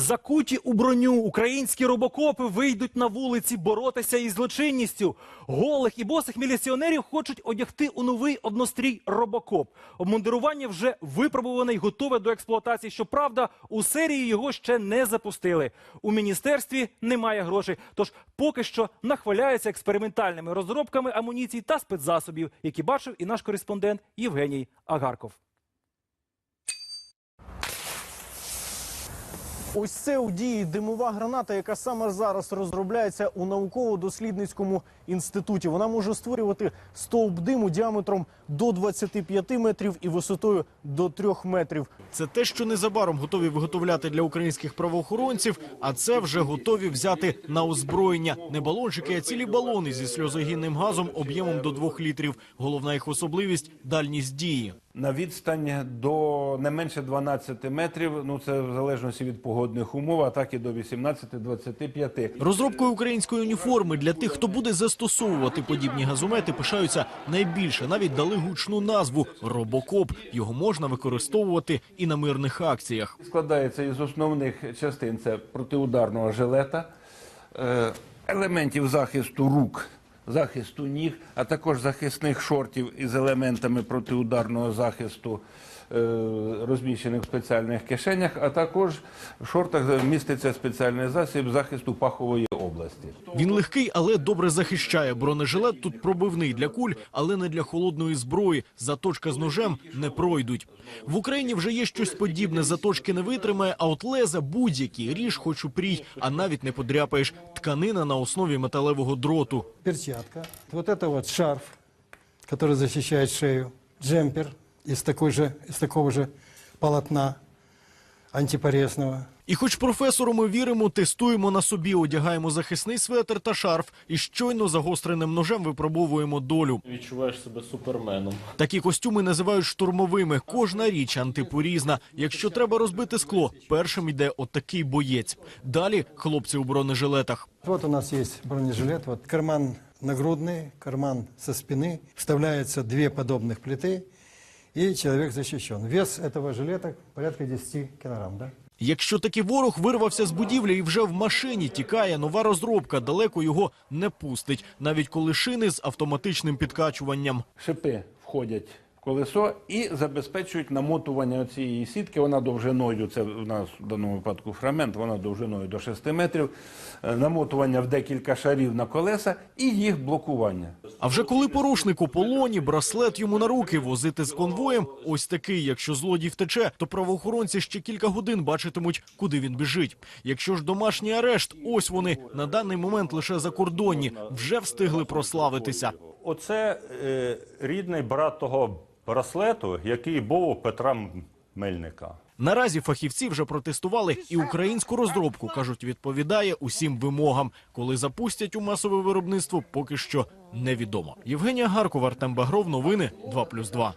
Закуті у броню українські робокопи вийдуть на вулиці боротися із злочинністю. Голих і босих міліціонерів хочуть одягти у новий однострій робокоп. Обмундирування вже випробуване й готове до експлуатації. Щоправда, у серії його ще не запустили. У міністерстві немає грошей. Тож поки що нахваляються експериментальними розробками амуніцій та спецзасобів, які бачив і наш кореспондент Євгеній Агарков. Ось це у дії димова граната, яка саме зараз розробляється у науково-дослідницькому інституті. Вона може створювати стовп диму діаметром до 25 метрів і висотою до 3 метрів. Це те, що незабаром готові виготовляти для українських правоохоронців, а це вже готові взяти на озброєння. Не балончики, а цілі балони зі сльозогінним газом об'ємом до 2 літрів. Головна їх особливість дальність дії. На відстань до не менше 12 метрів, ну це в залежності від погодних умов, а так і до 18-25. Розробкою української уніформи для тих, хто буде застосовувати подібні газомети, пишаються найбільше. Навіть дали гучну назву Робокоп. Його можна використовувати і на мирних акціях. Складається із основних частин це протиударного жилета, е, елементів захисту рук, захисту ніг, а також захисних шортів із елементами протиударного захисту. е, Розміщених в спеціальних кишенях, а також в шортах міститься спеціальний засіб захисту пахової області. Він легкий, але добре захищає. Бронежилет тут пробивний для куль, але не для холодної зброї. Заточка з ножем не пройдуть. В Україні вже є щось подібне. Заточки не витримає, а от леза будь-які ріж, хоч упрій, а навіть не подряпаєш. Тканина на основі металевого дроту. перчатка, вот это вот шарф, который защищает шею, джемпер из, такой же, из такого же полотна антипорезного. І хоч професору ми віримо, тестуємо на собі, одягаємо захисний светр та шарф, і щойно загостреним ножем випробовуємо долю. відчуваєш себе суперменом. Такі костюми називають штурмовими. Кожна річ антипорізна. Якщо треба розбити скло, першим йде отакий боєць. Далі хлопці у бронежилетах. Вот у нас есть бронежилет, вот карман нагрудный, карман со спины, вставляются две подобных плиты, и человек защищен. Вес этого жилета порядка 10 килограмм, да? Якщо таки ворог вирвався з будівлі і вже в машині тікає, нова розробка далеко його не пустить, навіть коли шини з автоматичним підкачуванням. Шипи входять колесо і забезпечують намотування цієї сітки. Вона довжиною, це в нас в даному випадку фрагмент, вона довжиною до 6 метрів. Е, Намотування в декілька шарів на колеса і їх блокування. А вже коли порушник у полоні, браслет йому на руки возити з конвоєм, ось такий. Якщо злодій втече, то правоохоронці ще кілька годин бачитимуть, куди він біжить. Якщо ж домашній арешт, ось вони на даний момент лише закордонні, вже встигли прославитися. Оце е, рідний брат того браслету, який був у Петра Мельника. Наразі фахівці вже протестували і українську розробку кажуть, відповідає усім вимогам. Коли запустять у масове виробництво, поки що невідомо. Євгенія Гаркова, Артем Багров, новини 2+,2.